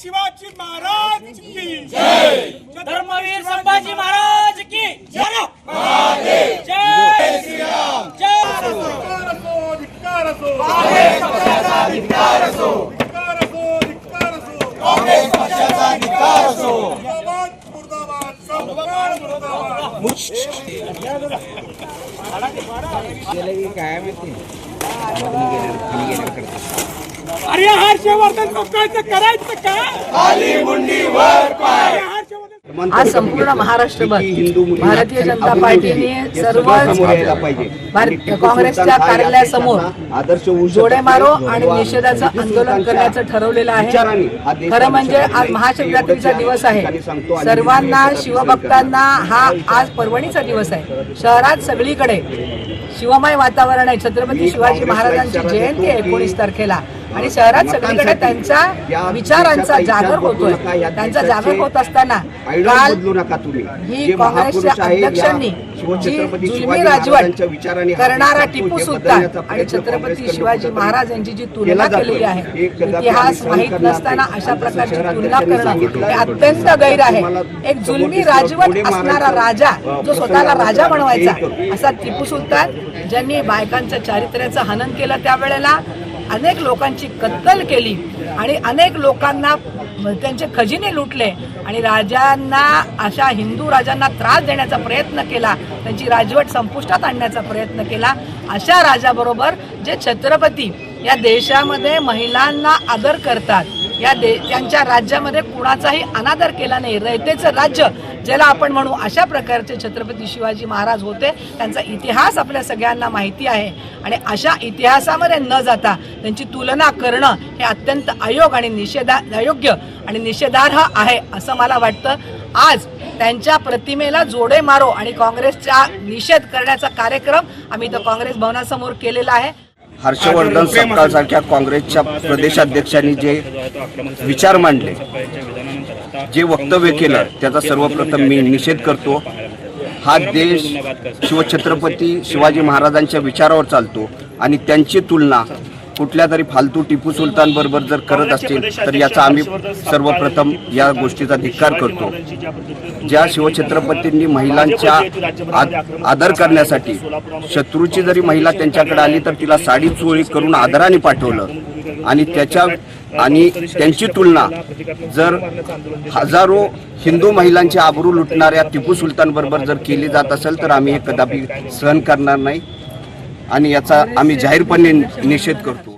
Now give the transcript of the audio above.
शिवाजी महाराज की धर्मवीर संभाजी महाराज की जय। जय श्रीराम जय। धिक्कार असो धिक्कार असो धिक्कार असो धिक्कार असो काँग्रेस पक्षाचा धिक्कार असो मुर्दाबाद मुर्दाबाद मुर्दाबाद अरे हर्षवर्धन पक्षाचं करायचं का? आज संपूर्ण महाराष्ट्रभर भारतीय जनता पार्टीने सर्वच काँग्रेसच्या कार्यालयासमोर जोडे मारो आणि निषेधाचं आंदोलन करण्याचं ठरवलेलं आहे. खरं म्हणजे आज महाशिवरात्रीचा दिवस आहे. सर्वांना शिवभक्तांना हा आज पर्वणीचा दिवस आहे. शहरात सगळीकडे शिवमय वातावरण आहे. छत्रपती शिवाजी महाराजांची जयंती आहे एकोणीस तारखेला. आणि शहरात सगळीकडे त्यांच्या विचारांचा जागर होतोय. त्यांचा जागर होत असताना काल ही काँग्रेसच्या अध्यक्षांनी जुलमी राजवट करणारा टिपू सुलतान आणि छत्रपती शिवाजी महाराज यांची जी तुलना केलेली आहे. इतिहास माहीत नसताना अशा प्रकारची तुलना करणं हे अत्यंत गैर आहे एक जुलमी राजवट असणारा राजा जो स्वतःला राजा बनवायचा असा टिपू सुलतान ज्यांनी बायकांच्या चारित्र्याचं हनन केलं त्यावेळेला अनेक लोकांची कत्तल केली आणि अनेक लोकांना त्यांचे खजिने लुटले आणि राजांना अशा हिंदू राजांना त्रास देण्याचा प्रयत्न केला त्यांची राजवट संपुष्टात आणण्याचा प्रयत्न केला. अशा राजाबरोबर जे छत्रपती या देशामध्ये महिलांना आदर करतात या दे त्यांच्या राज्यामध्ये कुणाचाही अनादर केला नाही. रयतेचं राज्य ज्याला आपण म्हणू अशा प्रकारचे छत्रपती शिवाजी महाराज होते. त्यांचा इतिहास आपल्या सगळ्यांना माहिती आहे. आणि अशा इतिहासामध्ये न जाता त्यांची तुलना करणं हे अत्यंत अयोग आणि निषेधा अयोग्य आणि निषेधार्ह आहे असं मला वाटतं. आज त्यांच्या प्रतिमेला जोडे मारो आणि काँग्रेसचा निषेध करण्याचा कार्यक्रम आम्ही तर काँग्रेस भवनासमोर केलेला आहे. हर्षवर्धन सपकाळ सारख्या काँग्रेसच्या प्रदेशाध्यक्षांनी जे विचार मांडले जे वक्तव्य केलं त्याचा सर्वप्रथम मी निषेध करतो. हा देश शिवछत्रपती शिवाजी महाराजांच्या विचारावर चालतो आणि त्यांची तुलना कुठल्या तरी फालतू टिपू सुलतान बरोबर जर करत असतील तर याचा आम्ही सर्वप्रथम या गोष्टीचा धिक्कार करतो. ज्या शिवछत्रपतींनी महिलांच्या आद- आदर करण्यासाठी शत्रूची जरी महिला त्यांच्याकडे आली तर तिला साडी चोळी करून आदराने पाठवलं. आणि त्याच्या आणि त्यांची तुलना जर हजारो हिंदू महिलांची आबरू लुटणाऱ्या टिपू सुलतानबरोबर जर केली जात असेल तर आम्ही हे कदापि सहन करणार नाही. आणि याचा आम्ही जाहीरपणे निषेध करतो.